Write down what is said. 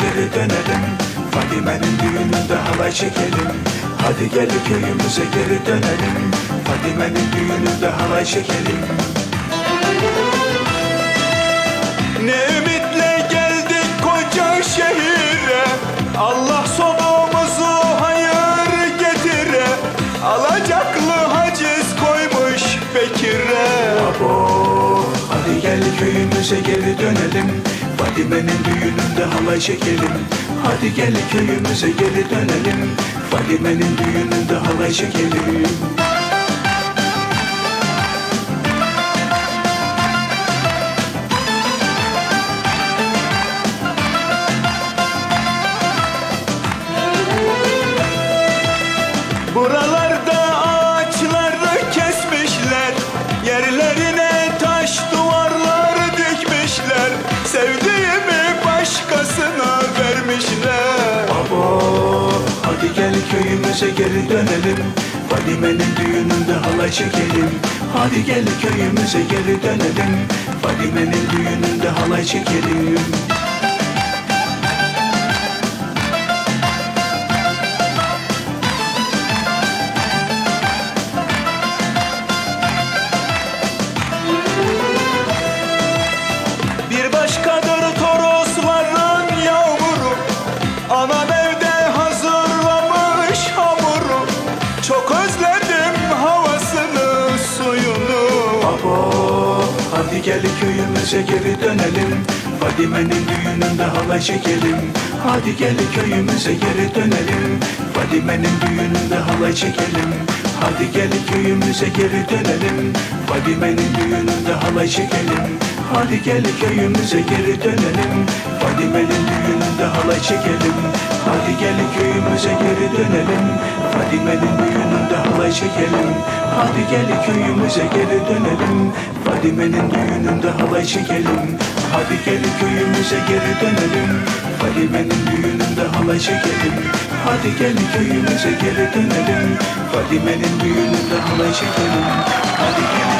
geri dönelim. Fadime'nin düğününde halay çekelim. Hadi gel köyümüze geri dönelim. Fadime'nin düğününde halay çekelim. Ne ümitle geldik koca şehire. Allah sonumuzu hayır getire. Alacaklı haciz koymuş Bekir'e. Abo hadi gel köyümüze geri dönelim Fadime'nin düğününde halay çekelim. Hadi gel köyümüze geri dönelim. Fadime'nin düğününde halay çekelim. Buralarda ağaçları kesmişler. Yerlerine vermişler Abo hadi gel köyümüze geri dönelim. Fadime'nin düğününde halay çekelim. Hadi gel köyümüze geri dönelim. Fadime'nin düğününde halay çekelim Abo hadi gel köyümüze geri dönelim. Fadime'nin düğününde halay çekelim. Hadi gel köyümüze geri dönelim. Fadime'nin düğününde halay çekelim. Hadi gel köyümüze geri dönelim. Fadime'nin düğününde halay çekelim. Hadi gel köyümüze geri dönelim. Fadime'nin düğününde halay çekelim. Hadi gel köyümüze geri dönelim. Fadime'nin çekelim. Hadi gel köyümüze geri dönelim. Fadime'nin düğününde halay çekelim. Hadi gel köyümüze geri dönelim. Fadime'nin düğününde halay çekelim. Hadi gel köyümüze geri dönelim. Fadime'nin düğününde halay çekelim. Hadi gel